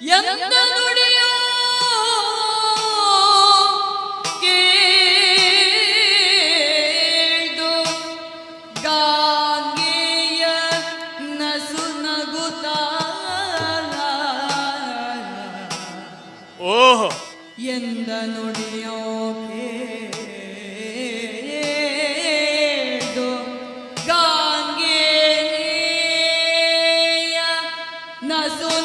ಎಂದ ನುಡಿಯೋ ಎಂದ ನುಡಿಯೋ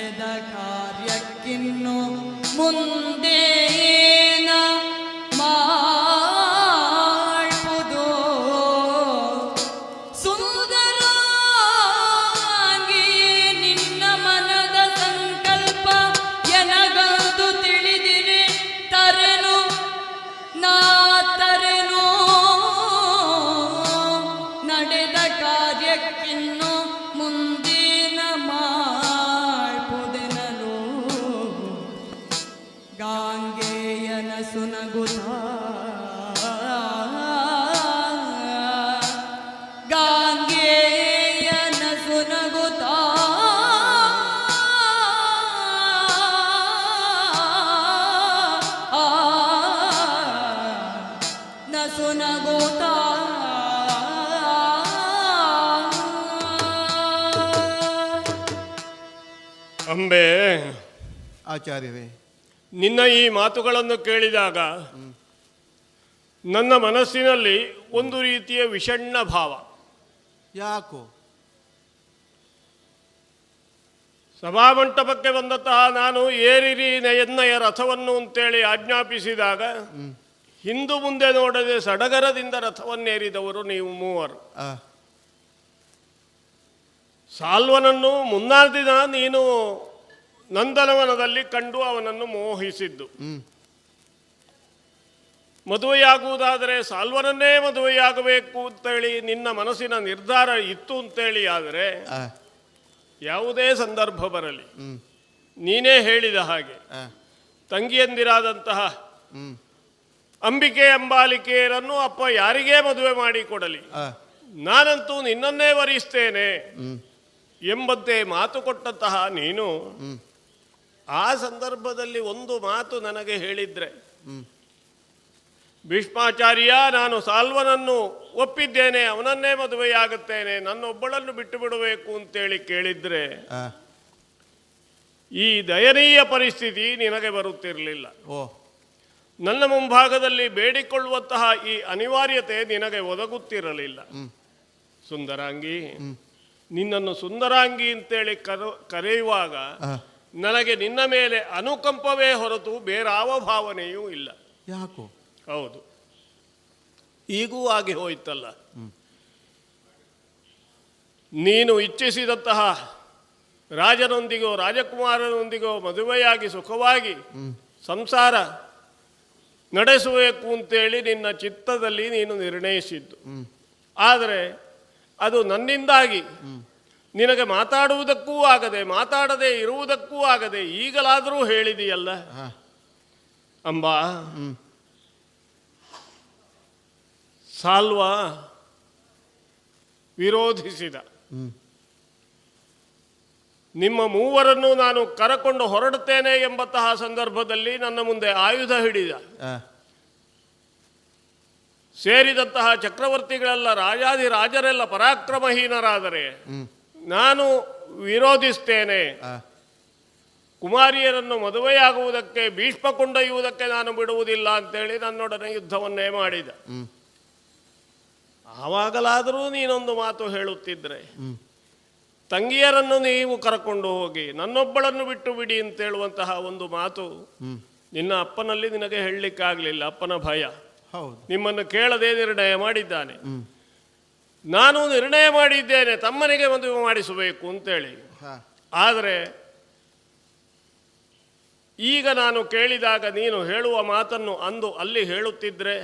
ನಡೆದ ಕಾರ್ಯಕ್ಕಿನ್ನು ಮುಂದೆ ಅಂಬೆ. ಆಚಾರ್ಯರೇ ನಿನ್ನ ಈ ಮಾತುಗಳನ್ನು ಕೇಳಿದಾಗ ನನ್ನ ಮನಸ್ಸಿನಲ್ಲಿ ಒಂದು ರೀತಿಯ ವಿಷಣ್ಣ ಭಾವ. ಯಾಕೋ? ಸಭಾಮಂಟಪಕ್ಕೆ ಬಂದಂತಹ ನಾನು ಏರಿರಿ ನಯನ್ನಯ ರಥವನ್ನು ಅಂತೇಳಿ ಆಜ್ಞಾಪಿಸಿದಾಗ ಹಿಂದು ಮುಂದೆ ನೋಡದೆ ಸಡಗರದಿಂದ ರಥವನ್ನೇರಿದವರು ನೀವು ಮೂವರು. ಸಾಲ್ವನನ್ನು ಮುನ್ನಾ ದಿನ ನೀನು ನಂದನವನದಲ್ಲಿ ಕಂಡು ಅವನನ್ನು ಮೋಹಿಸಿದ್ದು. ಮದುವೆಯಾಗುವುದಾದರೆ ಸಾಲ್ವನನ್ನೇ ಮದುವೆಯಾಗಬೇಕು ಅಂತೇಳಿ ನಿನ್ನ ಮನಸ್ಸಿನ ನಿರ್ಧಾರ ಇತ್ತು ಅಂತೇಳಿ ಆದರೆ ಯಾವುದೇ ಸಂದರ್ಭ ಬರಲಿ. ನೀನೇ ಹೇಳಿದ ಹಾಗೆ. ತಂಗಿಯಂದಿರಾದಂತಹ ಅಂಬಿಕೆ ಅಂಬಾಲಿಕೆಯರನ್ನು ಅಪ್ಪ ಯಾರಿಗೇ ಮದುವೆ ಮಾಡಿ ಕೊಡಲಿ? ನಾನಂತೂ ನಿನ್ನನ್ನೇ ವರಿಸ್ತೇನೆ. ಎಂಬಂತೆ ಮಾತು ಕೊಟ್ಟಂತಹ ನೀನು ಆ ಸಂದರ್ಭದಲ್ಲಿ ಒಂದು ಮಾತು ನನಗೆ ಹೇಳಿದ್ರೆ ಭೀಷ್ಮಾಚಾರ್ಯ ನಾನು ಸಾಲ್ವನನ್ನು ಒಪ್ಪಿದ್ದೇನೆ ಅವನನ್ನೇ ಮದುವೆಯಾಗುತ್ತೇನೆ ನನ್ನೊಬ್ಬಳನ್ನು ಬಿಟ್ಟು ಬಿಡಬೇಕು ಅಂತೇಳಿ ಕೇಳಿದ್ರೆ ಈ ದಯನೀಯ ಪರಿಸ್ಥಿತಿ ನಿನಗೆ ಬರುತ್ತಿರಲಿಲ್ಲ. ಓ. ನನ್ನ ಮುಂಭಾಗದಲ್ಲಿ ಬೇಡಿಕೊಳ್ಳುವಂತಹ ಈ ಅನಿವಾರ್ಯತೆ ನಿನಗೆ ಒದಗುತ್ತಿರಲಿಲ್ಲ. ಸುಂದರಾಂಗಿ ನಿನ್ನನ್ನು ಸುಂದರಾಂಗಿ ಅಂತೇಳಿ ಕರ ಕರೆಯುವಾಗ ನನಗೆ ನಿನ್ನ ಮೇಲೆ ಅನುಕಂಪವೇ ಹೊರತು ಬೇರಾವ ಭಾವನೆಯೂ ಇಲ್ಲ. ಯಾಕೋ? ಹೌದು. ಈಗೂ ಆಗಿ ಹೋಯ್ತಲ್ಲ. ನೀನು ಇಚ್ಛಿಸಿದಂತಹ ರಾಜನೊಂದಿಗೋ ರಾಜಕುಮಾರನೊಂದಿಗೋ ಮದುವೆಯಾಗಿ ಸುಖವಾಗಿ ಸಂಸಾರ ನಡೆಸಬೇಕು ಅಂತೇಳಿ ನಿನ್ನ ಚಿತ್ತದಲ್ಲಿ ನೀನು ನಿರ್ಣಯಿಸಿದ್ದು. ಆದರೆ ಅದು ನನ್ನಿಂದಾಗಿ. ನಿನಗೆ ಮಾತಾಡುವುದಕ್ಕೂ ಆಗದೆ ಮಾತಾಡದೆ ಇರುವುದಕ್ಕೂ ಆಗದೆ ಈಗಲಾದರೂ ಹೇಳಿದೆಯಲ್ಲ? ಅಂಬಾ. ಸಾಲ್ವಾ ವಿರೋಧಿಸಿದ. ನಿಮ್ಮ ಮೂವರನ್ನು ನಾನು ಕರಕೊಂಡು ಹೊರಡುತ್ತೇನೆ ಎಂಬಂತಹ ಸಂದರ್ಭದಲ್ಲಿ ನನ್ನ ಮುಂದೆ ಆಯುಧ ಹಿಡಿದ. ಸೇರಿದಂತಹ ಚಕ್ರವರ್ತಿಗಳೆಲ್ಲ ರಾಜಾದಿ ರಾಜರೆಲ್ಲ ಪರಾಕ್ರಮಹೀನರಾದರೆ ನಾನು ವಿರೋಧಿಸ್ತೇನೆ. ಕುಮಾರಿಯರನ್ನು ಮದುವೆಯಾಗುವುದಕ್ಕೆ ಭೀಷ್ಮ ಕೊಂಡೊಯ್ಯುವುದಕ್ಕೆ ನಾನು ಬಿಡುವುದಿಲ್ಲ ಅಂತೇಳಿ ನನ್ನೊಡನೆ ಯುದ್ಧವನ್ನೇ ಮಾಡಿದ. ಆವಾಗಲಾದರೂ ನೀನೊಂದು ಮಾತು ಹೇಳುತ್ತಿದ್ರೆ ತಂಗಿಯರನ್ನು ನೀವು ಕರ್ಕೊಂಡು ಹೋಗಿ ನನ್ನೊಬ್ಬಳನ್ನು ಬಿಟ್ಟು ಬಿಡಿ ಅಂತ ಹೇಳುವಂತಹ ಒಂದು ಮಾತು ನಿನ್ನ ಅಪ್ಪನಲ್ಲಿ ನಿನಗೆ ಹೇಳಲಿಕ್ಕಾಗಲಿಲ್ಲ ಅಪ್ಪನ ಭಯ. ನಿಮ್ಮನ್ನು ಕೇಳದೆ ನಿರ್ಣಯ ಮಾಡಿದ್ದಾನೆ. ನಾನು ನಿರ್ಣಯ ಮಾಡಿದ್ದೇನೆ ತಮ್ಮನಿಗೆ ಮದುವೆ ಮಾಡಿಸಬೇಕು ಅಂತೇಳಿ. ಆದರೆ ಈಗ ನಾನು ಕೇಳಿದಾಗ ನೀನು ಹೇಳುವ ಮಾತನ್ನು ಅಂದು ಅಲ್ಲಿ ಹೇಳುತ್ತಿದ್ರೆ